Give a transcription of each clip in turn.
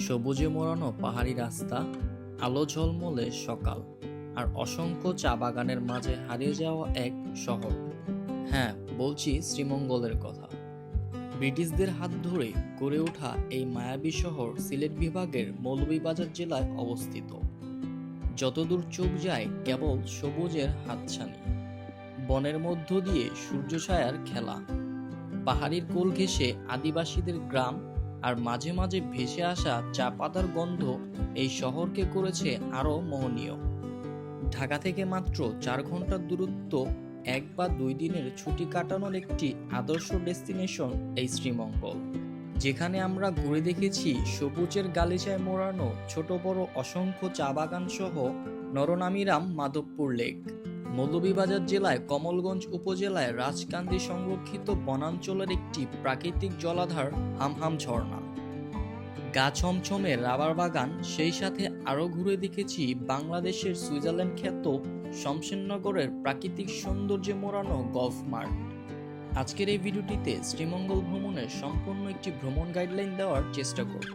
সবুজে মোড়ানো পাহাড়ি রাস্তা, আলো ঝলমলে সকাল, আর অসংখ্য চা বাগানের মাঝে হারিয়ে যাওয়া এক শহর। হ্যাঁ বলছি শ্রীমঙ্গলের কথা। ব্রিটিশদের হাত ধরে গড়ে ওঠা এই মায়াবী শহর সিলেট বিভাগের মৌলভীবাজার জেলায় অবস্থিত। যতদূর চোখ যায়, কেবল সবুজের হাতছানি। বনের মধ্য দিয়ে সূর্যছায়ার খেলা। পাহাড়ির কোল ঘেঁষে আদিবাসীদের গ্রাম আর মাঝে মাঝে ভেসে আসা চা পাতার গন্ধ এই শহরকে করেছে আরও মোহনীয়। ঢাকা থেকে মাত্র চার ঘণ্টার দূরত্ব, এক বা দুই দিনের ছুটি কাটানোর একটি আদর্শ ডেস্টিনেশন এই শ্রীমঙ্গল। যেখানে আমরা ঘুরে দেখেছি সবুজের গালিচায় মোড়ানো ছোট বড় অসংখ্য চা বাগান সহ নরনামিরাম মাধবপুর লেক। মৌলভীবাজার জেলায় কমলগঞ্জ উপজেলায় রাজকান্দি সংরক্ষিত বনাঞ্চলের একটি প্রাকৃতিক জলাধার হামহাম ঝর্ণা। গা ছমছমে রাবার বাগান, সেই সাথে আরও ঘুরে দেখেছি বাংলাদেশের সুইজারল্যান্ড খ্যাত শমশেরনগরের প্রাকৃতিক সৌন্দর্যে মোড়ানো গলফ মার্ট। আজকের এই ভিডিওটিতে শ্রীমঙ্গল ভ্রমণের সম্পূর্ণ একটি ভ্রমণ গাইডলাইন দেওয়ার চেষ্টা করব।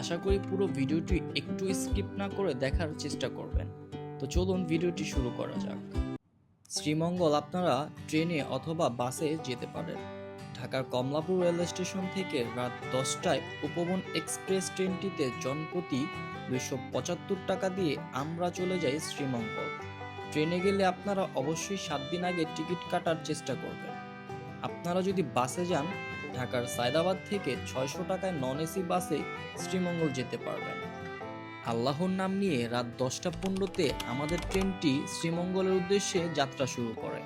আশা করি পুরো ভিডিওটি একটু স্কিপ না করে দেখার চেষ্টা করবেন। তো চলুন ভিডিওটি শুরু করা যাক। শ্রীমঙ্গল আপনারা ট্রেনে অথবা বাসে যেতে পারেন। ঢাকার কমলাপুর রেলওয়ে স্টেশন থেকে রাত দশটায় উপবন এক্সপ্রেস ট্রেনটিতে জনপ্রতি দুইশো পঁচাত্তর টাকা দিয়ে আমরা চলে যাই শ্রীমঙ্গল। ট্রেনে গেলে আপনারা অবশ্যই সাত দিন আগে টিকিট কাটার চেষ্টা করবেন। আপনারা যদি বাসে যান, ঢাকার সায়দাবাদ থেকে ছয়শো টাকায় নন এসি বাসে শ্রীমঙ্গল যেতে পারবেন। আল্লাহর নাম নিয়ে রাত দশটা পনেরোতে আমাদের ট্রেনটি শ্রীমঙ্গলের উদ্দেশ্যে যাত্রা শুরু করে।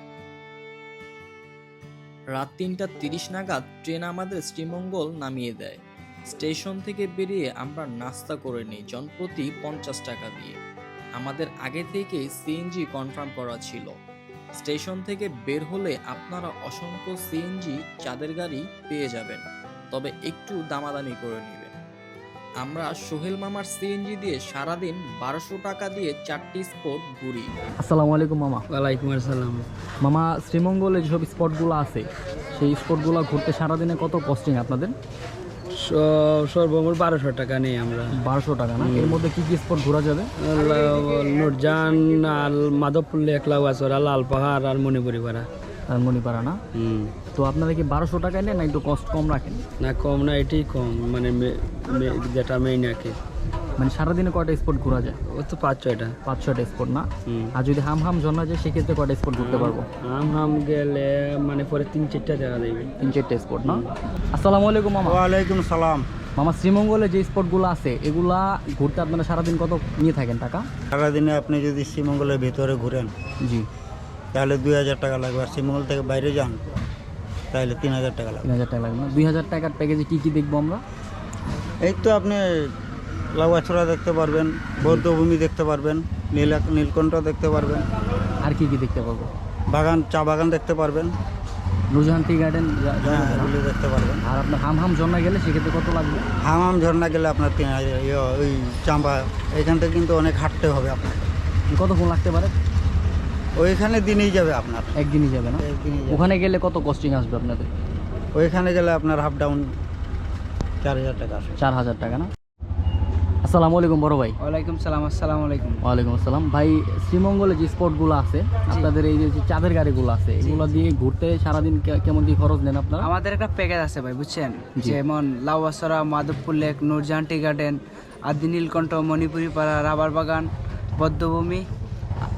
রাত তিনটা তিরিশ নাগাদ ট্রেন আমাদের শ্রীমঙ্গল নামিয়ে দেয়। স্টেশন থেকে বেরিয়ে আমরা নাস্তা করে নিই জনপ্রতি পঞ্চাশ টাকা দিয়ে। আমাদের আগে থেকেই সিএনজি কনফার্ম করা ছিল। স্টেশন থেকে বের হলে আপনারা অসংখ্য সিএনজি, চাঁদের গাড়ি পেয়ে যাবেন। তবে একটু দামাদামি করে নেবেন আমরা সোহেল মামার সিএনজি দিয়ে সারাদিন বারোশো টাকা দিয়ে চারটি স্পট ঘুরি। আসসালামু আলাইকুম মামা। ওয়ালাইকুম আসসালাম। মামা শ্রীমঙ্গলে যেসব স্পটগুলো আছে সেই স্পটগুলো ঘুরতে সারাদিনে কত কস্টিং আপনাদের? সর্বমোট বারোশো টাকা নেই আমরা। বারোশো টাকা না? এর মধ্যে কি কি স্পট ঘোরা যাবে? নুরজান আর মাধবপুর লেক লাউয়াছড়া লাল পাহাড় আর মণিপুরি পাড়া। মণিপাড়া না? তো আপনারা কি বারোশো টাকায় নেন না একটু কস্ট কম রাখেন? না কম না এটাই কম মানে মে- মে- যেটা মেইন আর কি মানে সারাদিনে কয়টা স্পট ঘোরা যায়? ও তো পাঁচ ছয়টা। পাঁচ ছয়টা স্পট না? আর যদি হাম হাম ঝর্ণা যায় সেক্ষেত্রে কয়টা স্পট ঘুরতে পারব? আম হাম গেলে মানে পরে তিন চারটা দেখা দেবে তিন চারটে স্পট না? আসসালামু আলাইকুম মামা। ওয়ালাইকুম সালাম। মামা শ্রীমঙ্গলে যে স্পটগুলো আছে এগুলা ঘুরতে আপনারা সারাদিন কত নিয়ে থাকেন টাকা? সারাদিনে আপনি যদি শ্রীমঙ্গলের ভিতরে ঘুরেন জি। তাহলে দুই হাজার টাকা লাগবে। আর শ্রীমঙ্গল থেকে বাইরে যান তাহলে তিন হাজার টাকা লাগবে। তিন হাজার টাকা লাগবে দুই হাজার টাকার প্যাকেজে কী কী দেখব আমরা? এই তো আপনি লাউয়াছড়া দেখতে পারবেন বৌদ্ধভূমি দেখতে পারবেন নীল নীলকণ্ঠ দেখতে পারবেন। আর কি কি দেখতে পারব বাগান চা বাগান দেখতে পারবেন। টি গার্ডেন হ্যাঁ এগুলি দেখতে পারবেন। আর আপনার হাম হাম ঝর্ণা গেলে সেক্ষেত্রে কত লাগবে? হামাম ঝর্ণা গেলে আপনার তিন হাজার ইয়ে, ওই চাম্বা এখান থেকে কিন্তু অনেক হাঁটতে হবে আপনার কতক্ষণ লাগতে পারে? ওইখানে দিনেই যাবে আপনার। একদিনই যাবে না? একদিনই যাবে। ওখানে গেলে কত কস্টিং আসবে আপনাদের? ওইখানে গেলে আপনার হাফ ডাউন চার হাজার টাকা আসবে। চার হাজার টাকা না? আসসালামু আলাইকুম বড় ভাই। ওয়ালাইকুম সালাম আসসালামু আলাইকুম। ওয়ালাইকুম আসসালাম। ভাই শ্রীমঙ্গলে যে স্পটগুলো আছে আপনাদের এই যে চাঁদের গাড়িগুলো আছে এগুলো দিয়ে ঘুরতে সারাদিন কে- কেমন কি খরচ নেন আপনারা? আমাদের একটা প্যাকেজ আছে ভাই বুঝছেন? জি। যেমন Lawachara Madhabpur lake Nurjahan tea garden Adi Nilkantha Manipuri পাড়া রাবার বাগান বদ্ধভূমি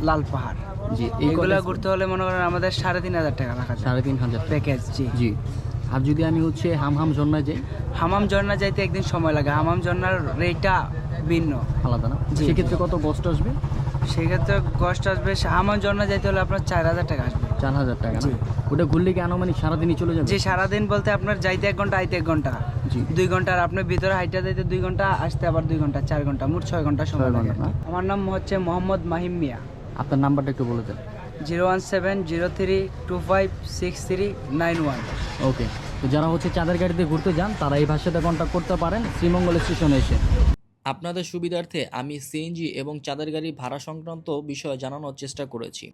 লাল পাহাড়। জি এই এইগুলো ঘুরতে হলে মনে করেন আমাদের সাড়ে তিন হাজার টাকা রাখা সাড়ে তিন হাজার প্যাকেজ জি। জি। আর যদি আমি হচ্ছে হাম হাম ঝর্ণায় যাই? হামাম ঝর্ণা যাইতে একদিন সময় লাগে। হামাম ঝর্ণার রেটটা ভিন্ন। আলাদা না? জি। সেক্ষেত্রে কত কষ্ট আসবে? সেক্ষেত্রে কষ্ট আসবে হামাম ঝর্ণা যাইতে হলে আপনার চার হাজার টাকা আসবে। চার হাজার টাকা না? জি। ওটা ঘুরলে কি আনুমানিক সারাদিনই চলে যাবে? যে সারাদিন বলতে আপনার যাইতে এক ঘণ্টা আইতে এক ঘণ্টা। জি। দুই ঘণ্টা আর আপনার ভিতরে হাইটা যাইতে দুই ঘণ্টা আসতে আবার দুই ঘণ্টা চার ঘণ্টা মোট ছয় ঘণ্টা সময় লাগে? আমার নাম হচ্ছে মোহাম্মদ মাহিম মিয়া। আপনার নাম্বারটা একটু বলে দেন। Zero one seven zero three two five six three nine one. Okay তো যারা হচ্ছে চাঁদের গাড়িতে ঘুরতে যান তারা এই ভাষাতে কন্ট্যাক্ট করতে পারেন শ্রীমঙ্গল স্টেশনে এসে। আপনাদের সুবিধার্থে আমি সিএনজি এবং চাঁদের গাড়ি ভাড়া সংক্রান্ত বিষয়ে জানানোর চেষ্টা করেছি।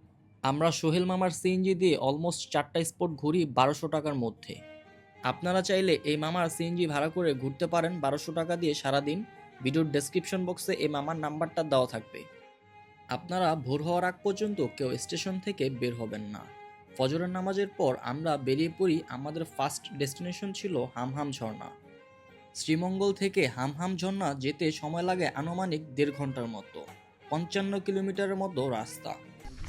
আমরা সোহেল মামার সিএনজি দিয়ে অলমোস্ট চারটা স্পট ঘুরি বারোশো টাকার মধ্যে। আপনারা চাইলে এই মামার সিএনজি ভাড়া করে ঘুরতে পারেন বারোশো টাকা দিয়ে সারাদিন। ভিডিওর ডেসক্রিপশন বক্সে এই মামার নাম্বারটা দেওয়া থাকবে। আপনারা ভোর হওয়ার আগ পর্যন্ত কেউ স্টেশন থেকে বের হবেন না। ফজরের নামাজের পর আমরা বেরিয়ে পড়ি, আমাদের ফার্স্ট ডেস্টিনেশন ছিল হামহাম ঝর্ণা। শ্রীমঙ্গল থেকে হামহাম ঝর্ণা যেতে সময় লাগে আনুমানিক দেড় ঘণ্টার মতো, পঞ্চান্ন কিলোমিটারের মতো রাস্তা।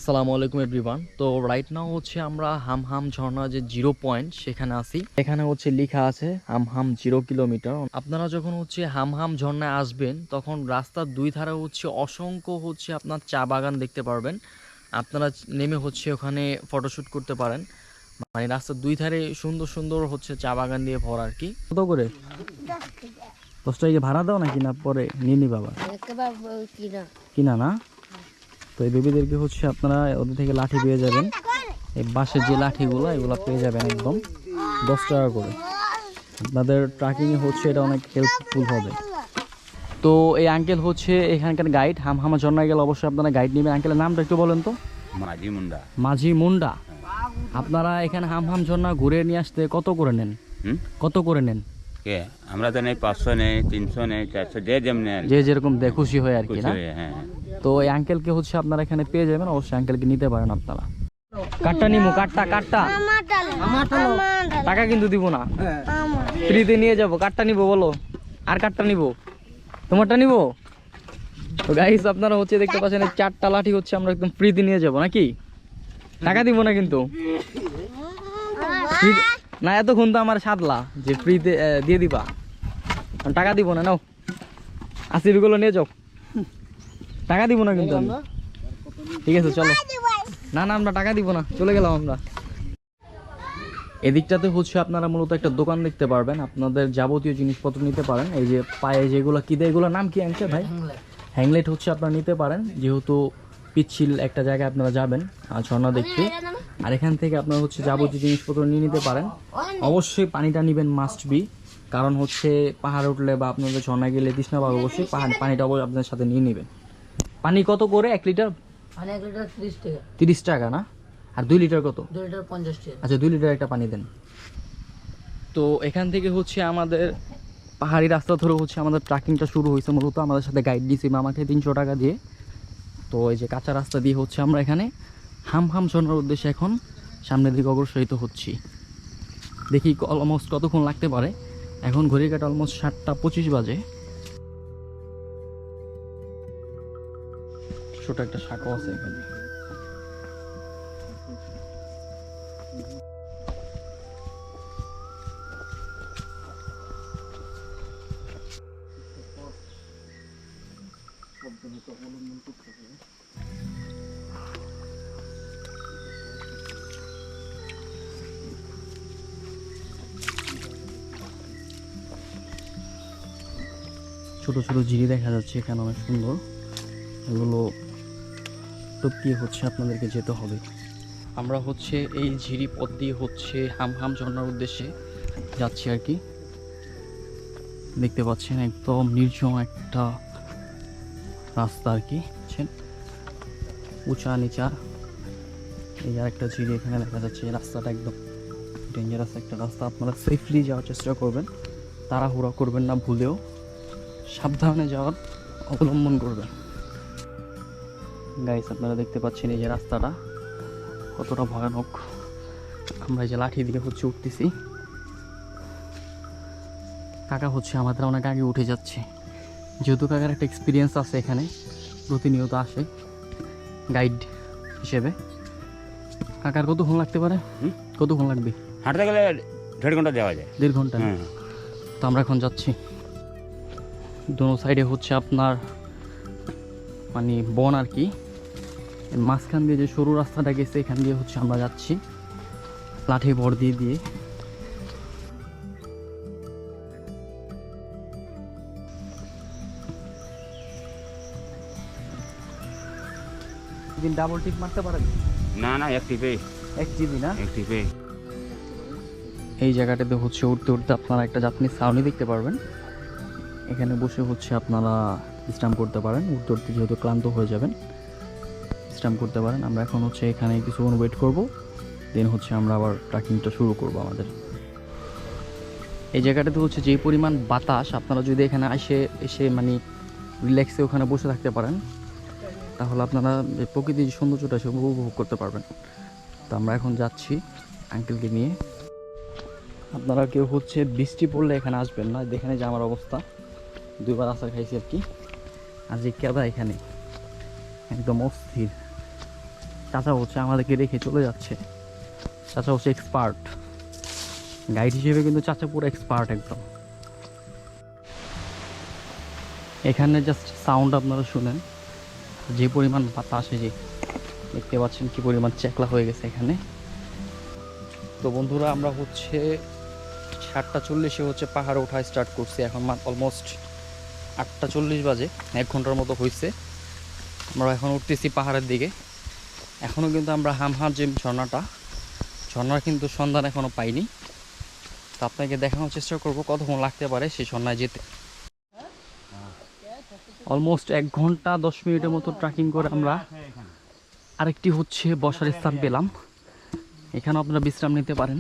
সালামু আলাইকুম এভরিওয়ান তো রাইট নাও হচ্ছে আমরা হামহাম ঝর্ণা যে জিরো পয়েন্ট সেখানে আছি। এখানে হচ্ছে লেখা আছে হামহাম জিরো কিলোমিটার আপনারা যখন হচ্ছে হামহাম ঝর্ণায় আসবেন তখন রাস্তার দুই ধারে হচ্ছে অসংখ্য হচ্ছে আপনার চা বাগান দেখতে পারবেন। আপনারা নেমে হচ্ছে ওখানে ফটোশ্যুট করতে পারেন। মানে রাস্তার দুই ধারে সুন্দর সুন্দর হচ্ছে চা বাগান দিয়ে ভরা আর কি। কত করে? দশ টাকা। ভাড়া দাও নাকি না পরে নিয়ে নি বাবা? কিনা না? তো এই বেবিদেরকে হচ্ছে আপনারা ওদের থেকে লাঠি পেয়ে যাবেন। এই বাঁশের যে লাঠিগুলো এগুলো পেয়ে যাবেন একদম দশ টাকা করে। আপনাদের ট্রাকিংয়ে হচ্ছে এটা অনেক হেল্পফুল হবে। তো এই আঙ্কেল হচ্ছে এখানকার গাইড হাম হামা ঝর্ণায় গেলে অবশ্যই আপনারা গাইড নেবেন। আঙ্কেলের নামটা একটু বলেন তো। মাঝি মুন্ডা। মাঝি মুন্ডা। আপনারা এখানে হাম হাম ঝর্ণা ঘুরে নিয়ে আসতে কত করে নেন? কত করে নেন? কে? আমরা তো নেই পাঁচশো নেই তিনশো নেই চারশো যে যেমনি যে যেরকম দে খুশি হয় আর কি না? হ্যাঁ তো এই আঙ্কেলকে হচ্ছে আপনারা এখানে পেয়ে যাবেন অবশ্যই আঙ্কেলকে নিতে পারেন আপনারা। কাঠটা নিমু কাঠটা কাঠটা টাকা কিন্তু দিব না। ফ্রিতে নিয়ে যাব কাঠটা নিব বলো। আর কাঠটা নিব? তোমারটা নিব? তো গাইস আপনারা হচ্ছে দেখতে পাচ্ছেন চারটা লাঠি হচ্ছে আমরা একদম ফ্রিতে নিয়ে যাব নাকি? টাকা দিব না কিন্তু। না, এতক্ষণ তো আমার সাদলা যে ফ্রিতে দিয়ে দিবা। টাকা দিব না, নাও। আশিগুলো নিয়ে যাও। টাকা দিব না কিন্তু আমি। ঠিক আছে, চলো। না না, আমরা টাকা দিব না, চলে গেলাম আমরা। এদিকটাতে হচ্ছে আপনারা মূলত একটা দোকান দেখতে পারবেন। আপনাদের যাবতীয় জিনিসপত্র নিতে পারেন। এই যে পায়ে যেগুলো কি দেয়, এগুলোর নাম কি আনছে ভাই? হ্যাংলেট হচ্ছে আপনারা নিতে পারেন। যেহেতু পিচ্ছিল একটা জায়গায় আপনারা যাবেন ঝর্ণা দেখতে। আর এখান থেকে আপনারা হচ্ছে যাবতীয় জিনিসপত্র নিয়ে নিতে পারেন। অবশ্যই পানিটা নেবেন মাস্ট বি কারণ হচ্ছে পাহাড়ে উঠলে বা আপনাদের ঝর্ণা গেলে তৃষ্ণা পাবে অবশ্যই পাহাড় পানিটা অবশ্যই আপনাদের সাথে নিয়ে নেবেন। পানি কত করে? এক লিটার? তিরিশ টাকা। না? আর দুই লিটার কত? আচ্ছা দুই লিটার একটা পানি দেন। তো এখান থেকে হচ্ছে আমাদের পাহাড়ি রাস্তা ধরে হচ্ছে আমাদের ট্রাকিংটা শুরু হয়েছে। মূলত আমাদের সাথে গাইড দিয়েছি আমাকে তিনশো টাকা দিয়ে। তো এই যে কাঁচা রাস্তা দিয়ে হচ্ছে আমরা এখানে হাম হাম শোনার উদ্দেশ্যে এখন সামনের দিকে অগ্রসরিত হচ্ছি। দেখি অলমোস্ট কতক্ষণ লাগতে পারে? এখন ঘড়ি কাটা অলমোস্ট সাতটা পঁচিশ বাজে। ছোট একটা শাকও আছে এখানে। ছোট ছোট জিরি দেখা যাচ্ছে এখানে অনেক সুন্দর। এগুলো টপকিয়ে হচ্ছে আপনাদেরকে যেতে হবে। আমরা হচ্ছে এই ঝিরি পথ দিয়ে হচ্ছে হাম হাম ঝর্ণার উদ্দেশ্যে যাচ্ছি আর কি। দেখতে পাচ্ছেন একদম নির্জন একটা রাস্তা আর কি উঁচা নিচা এই আর একটা ঝিরি এখানে দেখা যাচ্ছে রাস্তাটা একদম ডেঞ্জারাস একটা রাস্তা। আপনারা সেফলি যাওয়ার চেষ্টা করবেন, তাড়াহুড়া করবেন না ভুলেও। সাবধানে যাওয়ার অবলম্বন করবেন। গাইস আপনারা দেখতে পাচ্ছেন এই যে রাস্তাটা কতটা ভয়ানক। আমরা এই যে লাঠি দিয়ে হচ্ছে উঠতেছি। কাকা হচ্ছে আমাদের অনেক আগে উঠে যাচ্ছে। যেহেতু কাকার একটা এক্সপিরিয়েন্স আছে এখানে প্রতিনিয়ত আসে গাইড হিসেবে। কাকার কতক্ষণ লাগতে পারে? হুম? কতক্ষণ লাগবে? হাঁটতে গেলে দেড় ঘণ্টা যাওয়া যায়। দেড় ঘণ্টা? হ্যাঁ। তো আমরা এখন যাচ্ছি। দোনো সাইডে হচ্ছে আপনার মানে বন আর কি। মাঝখান দিয়ে যে সরু রাস্তাটা গেছে এখান দিয়ে হচ্ছে আমরা যাচ্ছি। লাঠি ভর দিয়ে দিয়ে। দিন ডাবল টিক মারতে পারেন? না না এক টিপে এক জিবি না? এক টিপে এই জায়গাটাতে হচ্ছে উঠতে উঠতে আপনারা একটা জাপানিজ ছাউনি দেখতে পারবেন। এখানে বসে হচ্ছে আপনারা বিশ্রাম করতে পারেন। উঠতে যেহেতু ক্লান্ত হয়ে যাবেন, বিশ্রাম করতে পারেন। আমরা এখন হচ্ছে এখানে কিছুক্ষণ ওয়েট করব। দেন হচ্ছে আমরা আবার ট্রেকিংটা শুরু করব আমাদের। এই জায়গাটাতে হচ্ছে যে পরিমাণ বাতাস, আপনারা যদি এখানে এসে এসে মানে রিল্যাক্সে ওখানে বসে থাকতে পারেন, তাহলে আপনারা প্রকৃতির সৌন্দর্যটা সে উপভোগ করতে পারবেন। তো আমরা এখন যাচ্ছি আঙ্কেলকে নিয়ে। আপনারা কেউ হচ্ছে বৃষ্টি পড়লে এখানে আসবেন না। যেখানে যে আমার অবস্থা। দুইবার আসার খাইছি আর কি। আর যে কেদা এখানে একদম অস্থির। চাচা হচ্ছে আমাদেরকে রেখে চলে যাচ্ছে। চাচা হচ্ছে এক্সপার্ট গাইড হিসেবে কিন্তু চাচা পুরো এক্সপার্ট একদম। এখানে জাস্ট সাউন্ড আপনারা শুনেন। যে পরিমাণ বাতাস যে দেখতে পাচ্ছেন কি পরিমাণ চেকলা হয়ে গেছে এখানে। তো বন্ধুরা, আমরা হচ্ছে সাতটা চল্লিশে হচ্ছে পাহাড়ে ওঠা স্টার্ট করছি। এখন অলমোস্ট আটটা চল্লিশ বাজে, এক ঘণ্টার মতো হয়েছে আমরা এখন উঠতেছি পাহাড়ের দিকে। এখনও কিন্তু আমরা হামহার যে ঝর্ণাটা, ঝর্ণার কিন্তু সন্ধান এখনও পাইনি। তো আপনাকে দেখানোর চেষ্টা করব কতক্ষণ লাগতে পারে সেই ঝর্ণায় যেতে। অলমোস্ট এক ঘণ্টা দশ মিনিটের মতো ট্রেকিং করে আমরা আরেকটি হচ্ছে বসার স্থান পেলাম। এখানে আপনারা বিশ্রাম নিতে পারেন।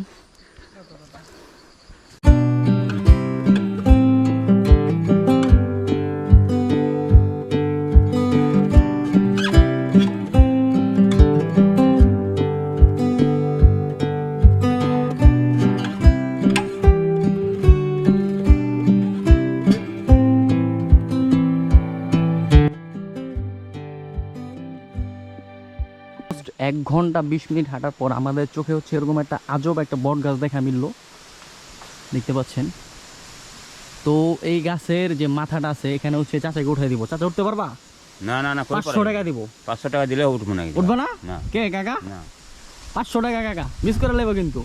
এক ঘণ্টা বিশ মিনিট হাঁটার পর আমাদের চোখে হচ্ছে এরকম একটা আজব একটা বট গাছ দেখা মিললো। দেখতে পাচ্ছেন? তো এই গাছের যে মাথাটা আছে এখানে হচ্ছে চাচাকে উঠাই দিব। চাচা উঠতে পারবা? না না না পাঁচশো টাকা দিব। পাঁচশো টাকা দিলে উঠবো না। উঠবো না? কে কাকা? পাঁচশো টাকা কাকা। মিস করে নেব কিন্তু।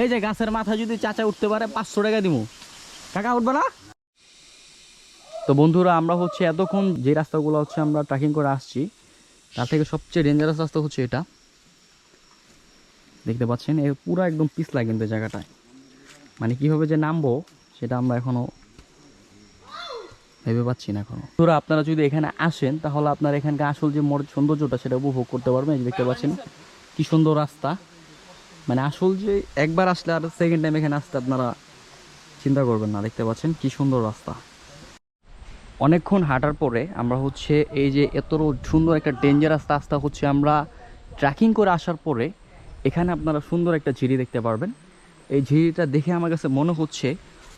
এই যে গাছের মাথা যদি চাচা উঠতে পারে পাঁচশো টাকা দিব। কাকা উঠবে না? তো বন্ধুরা আমরা হচ্ছে এতক্ষণ যে রাস্তাগুলো হচ্ছে আমরা ট্রেকিং করে আসছি তার থেকে সবচেয়ে ডেঞ্জারাস রাস্তা হচ্ছে এটা। দেখতে পাচ্ছেন এর পুরো একদম পিছলা কিন্তু জায়গাটায়। মানে কীভাবে যে নামবো, সেটা আমরা এখনও ভেবে পাচ্ছি না এখনও। বন্ধুরা, আপনারা যদি এখানে আসেন, তাহলে আপনারা এখানকার আসল যে মোড় সৌন্দর্যটা, সেটা উপভোগ করতে পারবেন। দেখতে পাচ্ছেন, কি সুন্দর রাস্তা। মানে আসল যে একবার আসলে আর সেকেন্ড টাইম এখানে আসতে আপনারা চিন্তা করবেন না। দেখতে পাচ্ছেন, কি সুন্দর রাস্তা। অনেকক্ষণ হাঁটার পরে আমরা হচ্ছে এই যে এত সুন্দর একটা ডেঞ্জারাস রাস্তা হচ্ছে আমরা ট্রেকিং করে আসার পরে এখানে আপনারা সুন্দর একটা ঝিরি দেখতে পারবেন। এই ঝিরিটা দেখে আমার কাছে মনে হচ্ছে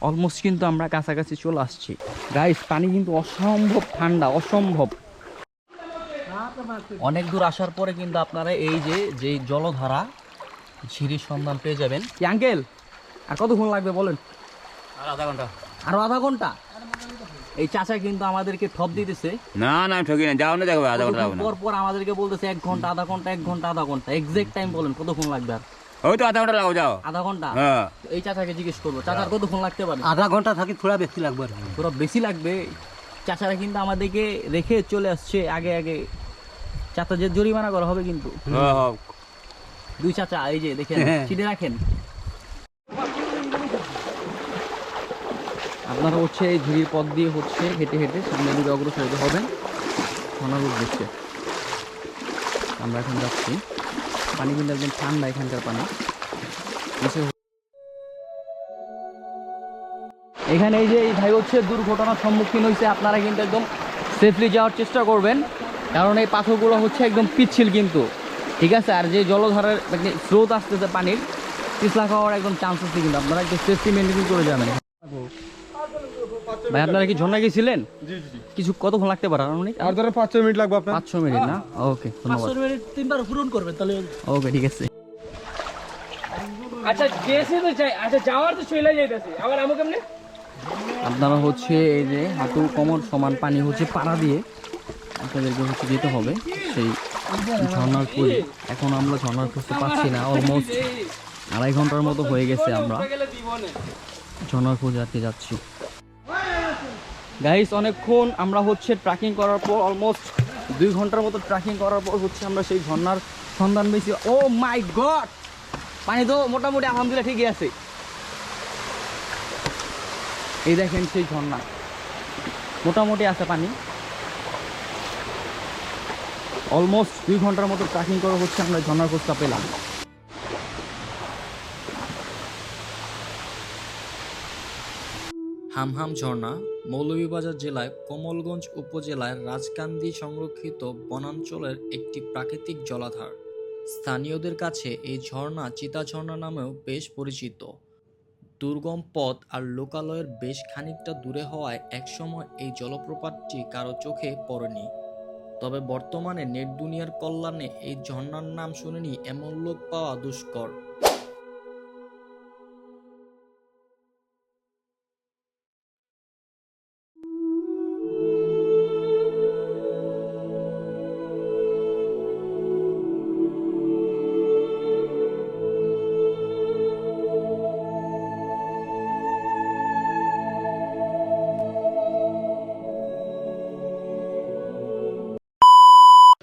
অলমোস্ট কিন্তু আমরা কাছাকাছি চলে আসছি। গাইস পানি কিন্তু অসম্ভব ঠান্ডা অসম্ভব। অনেক দূর আসার পরে কিন্তু আপনারা এই যে যে জলধারা ঝিরির সন্ধান পেয়ে যাবেন। কি আঙ্কেল আর কতক্ষণ লাগবে বলেন? আর আধা ঘণ্টা। আরও আধা ঘণ্টা? এই চাচা কিন্তু আমাদেরকে ঠপ দিতেছে। না না আমি ঠকি না। যাও না দেখো আধা ঘণ্টা যাব পর পর আমাদেরকে বলতেছে এক ঘণ্টা আধা ঘণ্টা এক ঘণ্টা আধা ঘণ্টা। এক্সাক্ট টাইম বলেন কতক্ষণ লাগবে আর? ওই তো আধা ঘণ্টা লাগো যাও। আধা ঘণ্টা? হ্যাঁ। এই চাচাকে জিজ্ঞেস করব চাচার কতক্ষণ লাগতে পারে? আধা ঘণ্টা থাকি থোড়া বেশি লাগবে পুরো বেশি লাগবে? চাচারা কিন্তু আমাদেরকে রেখে চলে আসছে আগে আগে। চাচা যে জরিমানা করা হবে কিন্তু। হ্যাঁ, হ্যাঁ। দুই চাচা এই যে দেখেন। চিঠি রাখেন? আপনারা হচ্ছে এই ঝুড়ির পথ দিয়ে হচ্ছে হেঁটে হেঁটে সামনের দিকে অগ্রসরিত হবেন। সোনার উদ্দেশ্যে। আমরা এখন যাচ্ছি। পানি কিন্তু একদম ঠান্ডা এখানকার পানি। এখানে এই যে এই ভাই হচ্ছে দুর্ঘটনার সম্মুখীন হয়েছে আপনারা কিন্তু একদম সেফলি যাওয়ার চেষ্টা করবেন। কারণ এই পাথরগুলো হচ্ছে একদম পিচ্ছিল কিন্তু। ঠিক আছে? আর যে জলধারের মানে স্রোত আসতেছে পানির, পিছলা খাওয়ার একদম চান্স আছে কিন্তু। আপনারা একটু সেফটি মেনটেন করে যাবেন। ভাই আপনারা কি ঝর্ণা গেছিলেন? কিছু কতক্ষণ লাগতে পারে অনেক আর ধরেন পাঁচ মিনিট লাগবে আপনার। পাঁচশো মিনিট না? ওকে ধন্যবাদ। তিনবার পূরণ করবে তাহলে ওকে ঠিক আছে। আচ্ছা গেছে তো চাই আচ্ছা যাওয়ার তো চলে যাইতেছে। আবার আমু কেমনে? আপনারা হচ্ছে এই যে হাঁটু কোমর সমান পানি হচ্ছে পাড়া দিয়ে আপনাদেরকে হচ্ছে যেতে হবে। সেই ঝর্ণার খোঁজ এখন আমরা ঝর্ণার খুঁজতে পাচ্ছি না অলমোস্ট আড়াই ঘণ্টার মতো হয়ে গেছে আমরা। ঝর্ণার খোঁজ আর কি যাচ্ছি। গাইস অনেকক্ষণ আমরা হচ্ছে ট্রেকিং করার পর অলমোস্ট দুই ঘণ্টার মতো ট্রেকিং করার পর হচ্ছে আমরা সেই ঝর্ণার সন্ধান পেয়েছি। ও মাই গড পানি তো মোটামুটি আলহামদুলিল্লাহ ঠিকই আছে। এই দেখেন সেই ঝর্ণা। মোটামুটি আছে পানি। অলমোস্ট দুই ঘণ্টার মতো ট্রেকিং করা হচ্ছে আমরা ঝর্ণার খোঁজটা পেলাম। হামহাম ঝর্ণা, মৌলভীবাজার জেলায় কমলগঞ্জ উপজেলার রাজকান্দি সংরক্ষিত বনাঞ্চলের একটি প্রাকৃতিক জলাধার। স্থানীয়দের কাছে এই ঝর্ণা চিতা ঝর্ণা নামেও বেশ পরিচিত। দুর্গম পথ আর লোকালয়ের বেশ খানিকটা দূরে হওয়ায় একসময় এই জলপ্রপাতটি কারও চোখে পড়েনি। তবে বর্তমানে নেট দুনিয়ার কল্যাণে এই ঝর্ণার নাম শুনেনি এমন লোক পাওয়া দুষ্কর।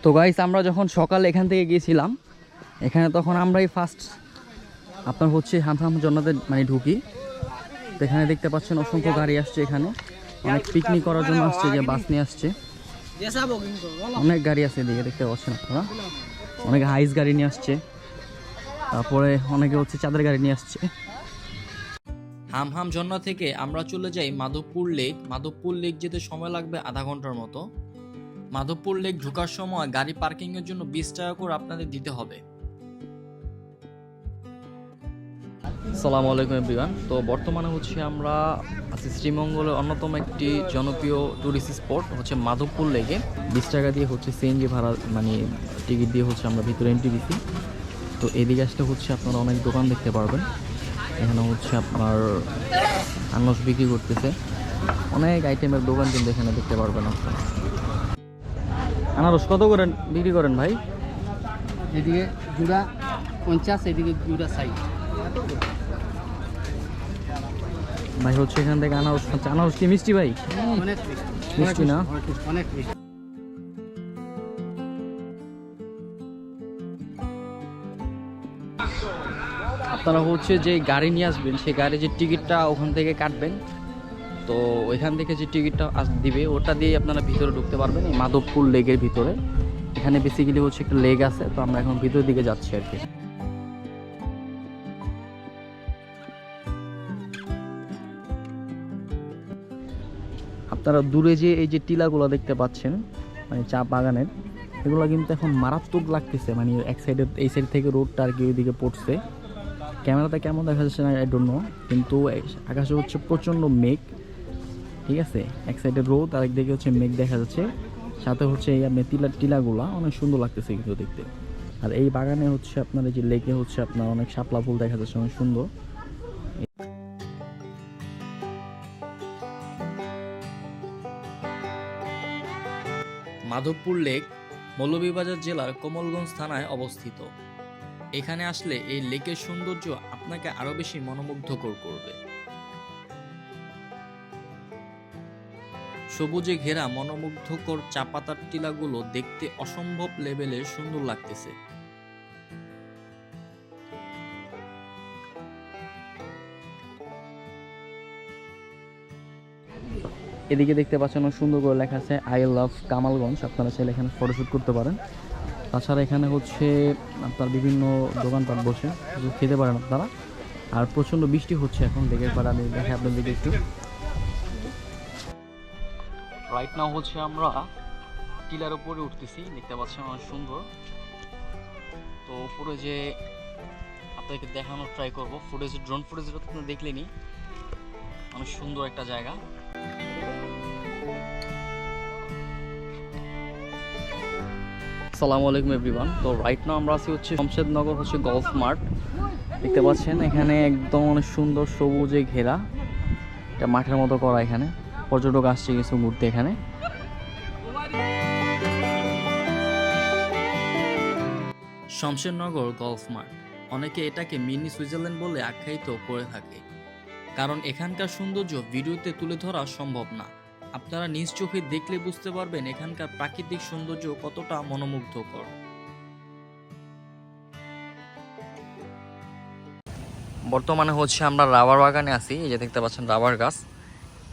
তো গাইস আমরা যখন সকালে এখান থেকে গিয়েছিলাম, এখানে তখন আমরাই ফার্স্ট আপনার হচ্ছে হামহাম জন্নাতে মানে ঢুকি। তো এখানে দেখতে পাচ্ছেন অসংখ্য গাড়ি আসছে এখানে। অনেক পিকনিক করার জন্য আসছে, যে বাস নিয়ে আসছে। অনেক গাড়ি আছে এদিকে, দেখতে পাচ্ছেন আপনারা। অনেক হাইস গাড়ি নিয়ে আসছে। তারপরে অনেকে হচ্ছে চাঁদের গাড়ি নিয়ে আসছে। হামহাম ঝর্ণা থেকে আমরা চলে যাই মাধবপুর লেক। মাধবপুর লেক যেতে সময় লাগবে আধা ঘণ্টার মতো। মাধবপুর লেক ঢোকার সময় গাড়ি পার্কিং এর জন্য বিশ টাকা করে আপনাদের দিতে হবে। সালামু আলাইকুম এভরিওয়ান। তো বর্তমানে হচ্ছে আমরা আছি শ্রীমঙ্গলের অন্যতম একটি জনপ্রিয় টুরিস্ট স্পট হচ্ছে মাধবপুর লেকে। বিশ টাকা দিয়ে হচ্ছে সিএনজি ভাড়া মানে টিকিট দিয়ে হচ্ছে আমরা ভিতরে এন্ট্রি দিচ্ছি তো এদিকে আসলে হচ্ছে আপনারা অনেক দোকান দেখতে পারবেন। এখানে হচ্ছে আপনার আনারস বিক্রি করতেছে। অনেক আইটেমের দোকান কিন্তু এখানে দেখতে পারবেন আপনারা। আনারস কত করেন? বিক্রি করেন ভাই? এদিকে জুড়া পঞ্চাশ এদিকে জুড়া ষাট। ভাই হচ্ছে এখান থেকে আনারস খাচ্ছে। আনারস কি মিষ্টি ভাই? অনেক মিষ্টি। না? অনেক মিষ্টি। আপনারা হচ্ছে যে গাড়ি নিয়ে আসবেন সেই গাড়ির যে টিকিটটা ওখান থেকে কাটবেন। তো ওইখান থেকে যে টিকিটটা আস- দিবে, ওটা দিয়ে আপনারা ভিতরে ঢুকতে পারবেন, এই মাধবপুর লেকের ভিতরে। এখানে বেসিক্যালি হচ্ছে একটা লেগ আছে, তো আমরা এখন ভিতরের দিকে যাচ্ছি আর কি। আপনারা দূরে যে এই যে টিলাগুলো দেখতে পাচ্ছেন মানে চা বাগানের, এগুলো কিন্তু এখন মারাত্মক লাগতেছে মানে এক সাইডের এই সাইড থেকে রোডটা আর কি ওইদিকে পড়ছে। ক্যামেরাতে কেমন দেখা যাচ্ছে না আই ডোন্ট নো কিন্তু আকাশে হচ্ছে প্রচণ্ড মেঘ। ঠিক আছে? এক সাইডে রোদ আর একদিকে হচ্ছে মেঘ দেখা যাচ্ছে। সাথে হচ্ছে এই আপনার টিলা, টিলাগুলা অনেক সুন্দর লাগতেছে কিন্তু দেখতে। আর এই বাগানে হচ্ছে আপনার এই যে লেকে হচ্ছে আপনার অনেক শাপলা ফুল দেখা যাচ্ছে, অনেক সুন্দর। মাধবপুর লেক মৌলভীবাজার জেলার কমলগঞ্জ থানায় অবস্থিত। এখানে আসলে এই লেকের সৌন্দর্য আপনাকে আরও বেশি মনোমুগ্ধকর করবে। সবুজে ঘেরা মনোমুগ্ধকর চা পাতার টিলাগুলো দেখতে অসম্ভব লেভেলে সুন্দর লাগতেছে। এদিকে দেখতে পাচ্ছেন সুন্দর করে লেখা আছে, আই লাভ কামালগঞ্জ আপনারা চাইলে এখানে ফটোশ্যুট করতে পারেন। তাছাড়া এখানে হচ্ছে আপনার বিভিন্ন দোকানপাট বসে, খেতে পারেন আপনারা। আর প্রচণ্ড বৃষ্টি হচ্ছে এখন লেগের পাড়া আমি দেখে আপনাদেরকে একটু। রাইট নাও হচ্ছে আমরা টিলার উপরে উঠতেছি, দেখতে পাচ্ছেন অনেক সুন্দর। তো উপরে যে আপনাদেরকে দেখানোর ট্রাই করব ফুটেজ ড্রোন ফুটেজটা তো আপনারা দেখলেনি অনেক সুন্দর একটা জায়গা। আসসালামু আলাইকুম এভরিওয়ান তো রাইট নাও আমরা আছি হচ্ছে শমশেদনগর হচ্ছে গলফ মার্ট দেখতে পাচ্ছেন এখানে একদম অনেক সুন্দর সবুজে ঘেরা। এটা মাঠের মতো করা এখানে। পর্যটক আসছে কিছু ঘুরতে এখানে। শমশেরনগর গলফ মার্ট অনেকে এটাকে মিনি সুইজারল্যান্ড বলে আখ্যায়িত করে থাকে। কারণ এখানকার সৌন্দর্য ভিডিওতে তুলে ধরা সম্ভব না। আপনারা নিজ চোখে দেখলে বুঝতে পারবেন এখানকার প্রাকৃতিক সৌন্দর্য কতটা মনোমুগ্ধকর। বর্তমানে হচ্ছে আমরা রাবার বাগানে আছি। এই যে দেখতে পাচ্ছেন রাবার গাছ।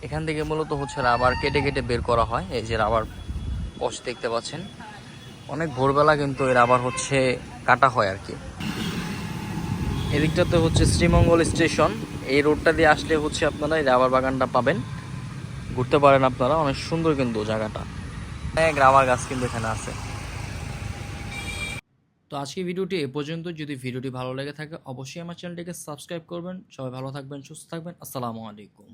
এখান থেকে মূলত হচ্ছে রাবার কেটে কেটে বের করা হয়। এই যে রাবার কষ দেখতে পাচ্ছেন। অনেক ভোরবেলা কিন্তু এই রাবার হচ্ছে কাটা হয় আর কি। এদিকটাতে হচ্ছে শ্রীমঙ্গল স্টেশন। এই রোডটা দিয়ে আসলে হচ্ছে আপনারা এই রাবার বাগানটা পাবেন। ঘুরতে পারেন আপনারা, অনেক সুন্দর কিন্তু জায়গাটা। অনেক রাবার গাছ কিন্তু এখানে আছে। তো আজকে ভিডিওটি এ পর্যন্ত। যদি ভিডিওটি ভালো লেগে থাকে, অবশ্যই আমার চ্যানেলটিকে সাবস্ক্রাইব করবেন। সবাই ভালো থাকবেন, সুস্থ থাকবেন। আসসালামু আলাইকুম।